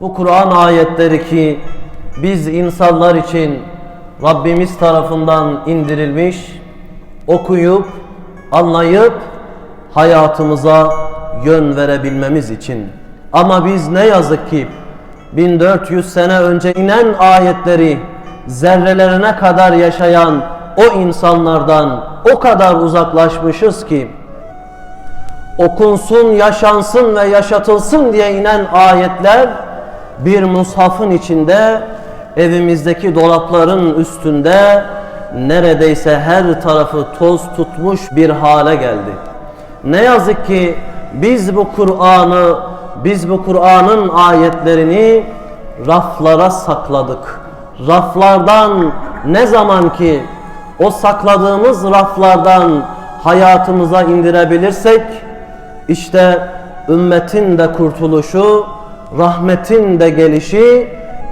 Bu Kur'an ayetleri ki biz insanlar için Rabbimiz tarafından indirilmiş, okuyup, anlayıp hayatımıza yön verebilmemiz için. Ama biz ne yazık ki 1400 sene önce inen ayetleri zerrelerine kadar yaşayan o insanlardan o kadar uzaklaşmışız ki okunsun, yaşansın ve yaşatılsın diye inen ayetler bir mushafın içinde evimizdeki dolapların üstünde neredeyse her tarafı toz tutmuş bir hale geldi. Ne yazık ki biz bu Kur'an'ı, biz bu Kur'an'ın ayetlerini raflara sakladık. Raflardan ne zaman ki o sakladığımız raflardan hayatımıza indirebilirsek işte ümmetin de kurtuluşu, rahmetin de gelişi,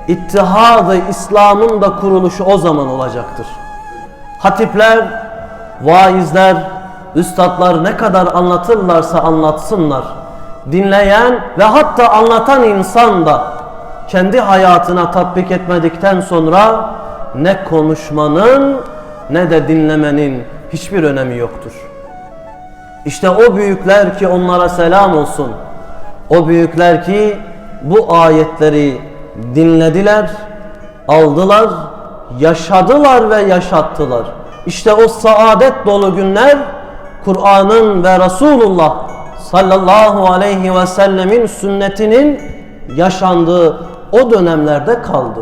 ittihadı İslam'ın da kuruluşu o zaman olacaktır. Hatipler, vaizler, üstadlar ne kadar anlatırlarsa anlatsınlar. Dinleyen ve hatta anlatan insan da kendi hayatına tatbik etmedikten sonra ne konuşmanın ne de dinlemenin hiçbir önemi yoktur. İşte o büyükler ki onlara selam olsun. O büyükler ki bu ayetleri dinlediler, aldılar, yaşadılar ve yaşattılar. İşte o saadet dolu günler Kur'an'ın ve Resulullah sallallahu aleyhi ve sellemin sünnetinin yaşandığı o dönemlerde kaldı.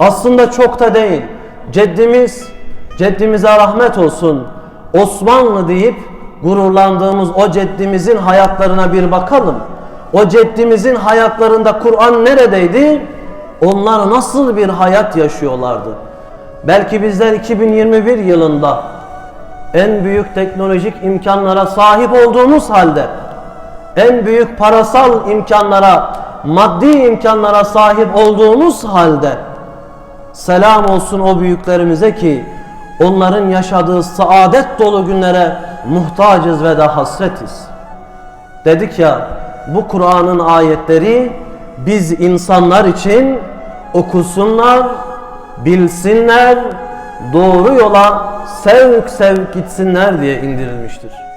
Aslında çok da değil. Ceddimiz, ceddimize rahmet olsun. Osmanlı deyip gururlandığımız o ceddimizin hayatlarına bir bakalım. O ceddimizin hayatlarında Kur'an neredeydi? Onlar nasıl bir hayat yaşıyorlardı? Belki bizler 2021 yılında en büyük teknolojik imkanlara sahip olduğumuz halde en büyük parasal imkanlara, maddi imkanlara sahip olduğumuz halde selam olsun o büyüklerimize ki onların yaşadığı saadet dolu günlere muhtacız ve de hasretiz. Dedik ya bu Kur'an'ın ayetleri biz insanlar için okusunlar, bilsinler, doğru yola sevk sevk gitsinler diye indirilmiştir.